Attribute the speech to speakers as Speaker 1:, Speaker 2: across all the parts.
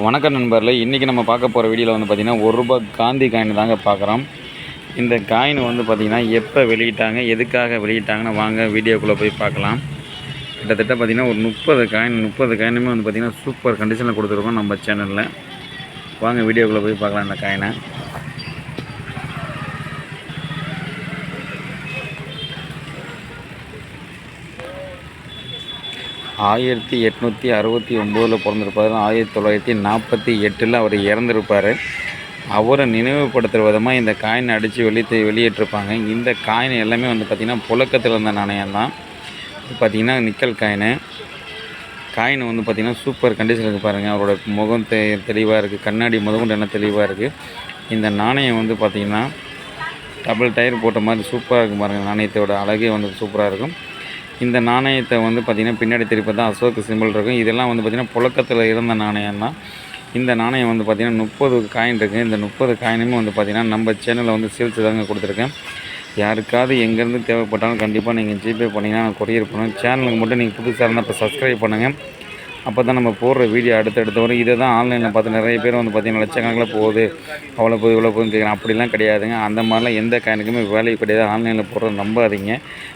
Speaker 1: வணக்கம் நண்பரில் இன்றைக்கி நம்ம பார்க்க போகிற வீடியோவில் வந்து பார்த்திங்கன்னா ஒரு ரூபாய் காந்தி காயின் தாங்க பார்க்குறோம். இந்த காயின் வந்து பார்த்திங்கன்னா எப்போ வெளியிட்டாங்க எதுக்காக வெளியிட்டாங்கன்னு வாங்க வீடியோக்குள்ளே போய் பார்க்கலாம். கிட்டத்தட்ட பார்த்திங்கன்னா ஒரு முப்பது காயின் முப்பது காயினுமே வந்து பார்த்திங்கன்னா சூப்பர் கண்டிஷனில் கொடுத்துருக்கோம் நம்ம சேனலில் வாங்க வீடியோக்குள்ளே போய் பார்க்கலாம் இந்த காயினை ஆயிரத்தி எட்நூற்றி அறுபத்தி ஒம்போதில் பிறந்திருப்பாரு ஆயிரத்தி தொள்ளாயிரத்தி நாற்பத்தி எட்டில் அவர் இறந்துருப்பார். அவரை நினைவுபடுத்துகிற விதமாக இந்த காயினை அடித்து வெளியே வெளியிட்டிருப்பாங்க. இந்த காயின் எல்லாமே வந்து பார்த்திங்கன்னா புழக்கத்தில் இருந்த நாணயம் தான் இது பார்த்திங்கன்னா நிக்கல் காயின். காயின் வந்து பார்த்திங்கன்னா சூப்பர் கண்டிஷன் இருக்குது பாருங்கள் அவரோட முகம் தெ தெளிவாக இருக்குது கண்ணாடி முதற்கொண்டு என்ன தெளிவாக இருக்குது இந்த நாணயம் வந்து பார்த்திங்கன்னா டபுள் டயர் போட்ட மாதிரி சூப்பராக இருக்கும் பாருங்கள் நாணயத்தோட அழகே வந்து சூப்பராக இருக்கும். இந்த நாணயத்தை வந்து பார்த்திங்கன்னா பின்னாடி திருப்பி தான் அசோக் சிம்பிள் இருக்கும். இதெல்லாம் வந்து பார்த்திங்கன்னா புழக்கத்தில் இருந்த நாணயம் தான். இந்த நாணயம் வந்து பார்த்திங்கன்னா முப்பது காயின் இருக்குது இந்த முப்பது காயினுமே வந்து பார்த்திங்கன்னா நம்ம சேனலில் வந்து சேல்ஸ் தாங்க கொடுத்துருக்கேன். யாருக்காவது எங்கேருந்து தேவைப்பட்டாலும் கண்டிப்பாக நீங்கள் ஜிபே பண்ணிங்கன்னா நான் கொரியர் பண்ணுவேன். சேனலுக்கு மட்டும் நீங்கள் புதுசாக இருந்தால் இப்போ சப்ஸ்கிரைப் பண்ணுங்கள் அப்போ தான் நம்ம போடுற வீடியோ அடுத்தடுத்து வரும் இதை தான் ஆன்லைனில் பார்த்து நிறைய பேர் வந்து பார்த்திங்கன்னா லட்சக்கணக்கில் போகுது. அவ்வளோ போகுது இவ்வளோ போகுதுன்னு கேட்குறேன் அப்படிலாம் கிடையாதுங்க. அந்த மாதிரிலாம் எந்த காயினுக்குமே வேல்யூ கிடையாது. ஆன்லைனில் போடுறது நம்பாதீங்க.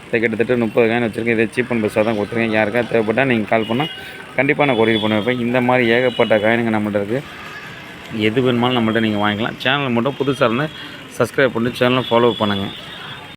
Speaker 1: இதை கிட்டத்தட்ட முப்பது காயின் வச்சுருக்கேன். இதை சீப் அண்ட் பெஸ்ட்டாக தான் கொடுத்துருக்கேன். யாருக்கா தேவைப்பட்டால் நீங்கள் கால் பண்ணால் கண்டிப்பாக நான் கொரியர் பண்ண வைப்பேன் இந்த மாதிரி ஏகப்பட்ட காயினுங்க நம்மள்ட்ட இருக்குது எது வேணுமாலும் நம்மள்ட்ட நீங்கள் வாங்கிக்கலாம். சேனல் மட்டும் புதுசாக இருந்தால் சப்ஸ்கிரைப் பண்ணி சேனலை ஃபாலோ பண்ணுங்கள்